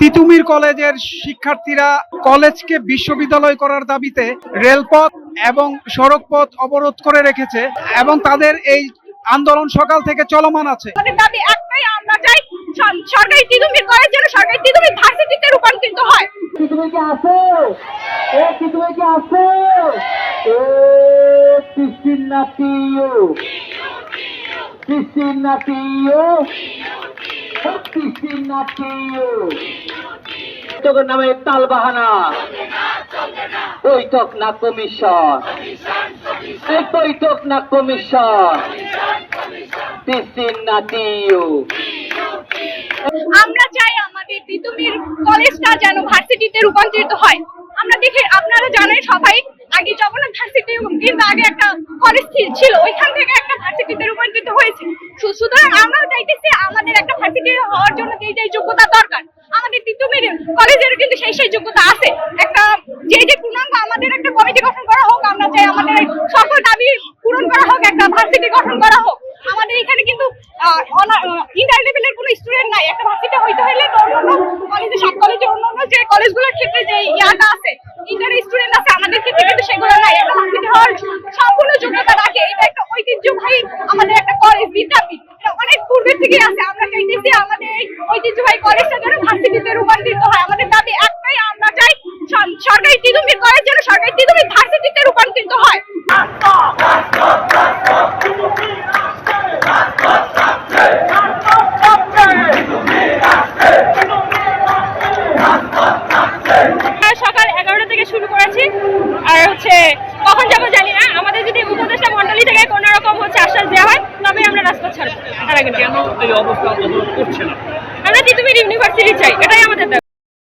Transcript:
তিতুমির কলেজের শিক্ষার্থীরা কলেজকে বিশ্ববিদ্যালয় করার দাবিতে রেলপথ এবং সড়ক পথ অবরোধ করে রেখেছে এবং তাদের এই আন্দোলন সকাল থেকে চলমান আছে। দাবি একটাই আমরা চাই সরকারি তিতুমির কলেজ যেন সরকারি তিতুমির ভার্সিটিতে রূপান্তরিত হয়। কি আছো এ কি আছো এ তোর নামে তাল বাহানা। বৈঠক না কমিশন। এই বৈঠক না কমিশন। আমরা চাই আমাদের তিতুমির কলেজটা যেন ভার্সিটিতে রূপান্তরিত হয়। আমরা দেখি আপনারা জানেন সবাই, আগে জগন্নাথ ভার্সিটি কিন্তু আগে একটা কলেজ ছিল, ওইখান থেকে একটা ভার্সিটিতে রূপান্তরিত হয়েছে। সুতরাং আমরাও চাইতেছি আমাদের একটা ভার্সিটি হওয়ার জন্য যে যে যোগ্যতা দরকার আমাদের তিতুমির কলেজের কিন্তু সেই সেই যোগ্যতা আছে। একটা যে যে পূর্ণাঙ্গ আমাদের একটা কমিটি গঠন করা হোক, আমরা চাই আমাদের সকল দাবি পূরণ করা হোক, একটা ভার্সিটি গঠন করা হোক। আমাদের এখানে কিন্তু ইন্টার লেভেলের কোনো স্টুডেন্ট নাই। একটা ভার্সিটি হইতে তো অন্যান্য কলেজে সব কলেজে অন্যান্য যে কলেজগুলোর ক্ষেত্রে যে ইয়াটা আছে ইন্টার স্টুডেন্ট আছে, আমাদের ক্ষেত্রে কিন্তু সেগুলো নাই। একটা ভার্সিটি হওয়ার সম্পূর্ণ যোগ্যতা রাখে। এটা একটা ঐতিহ্যবাহী আমাদের একটা কলেজ বিদ্যাপীঠ। অনেক পূর্বের থেকে আছে। আমরা চাইতেছি আমাদের এই ঐতিহ্যবাহী কলেজটা যেন ভার্সিটিতে রূপান্তরিত হয়। আমাদের দাবি একটাই, আমরা চাই সর- সরকারি তিতুমির কলেজ যেন সরকারি তিতুমির ভার্সিটিতে রূপান্তরিত হয়। সকাল এগারোটা থেকে শুরু করেছি। আর হচ্ছে, কখন যাব জানি না, আমাদের যদি উপদেষ্টা মন্ডলী থেকে, কোনো রকম কেন এই অবস্থা অবরোধ করছে না? আমরা তুমি ইউনিভার্সিটি চাই এটাই আমাদের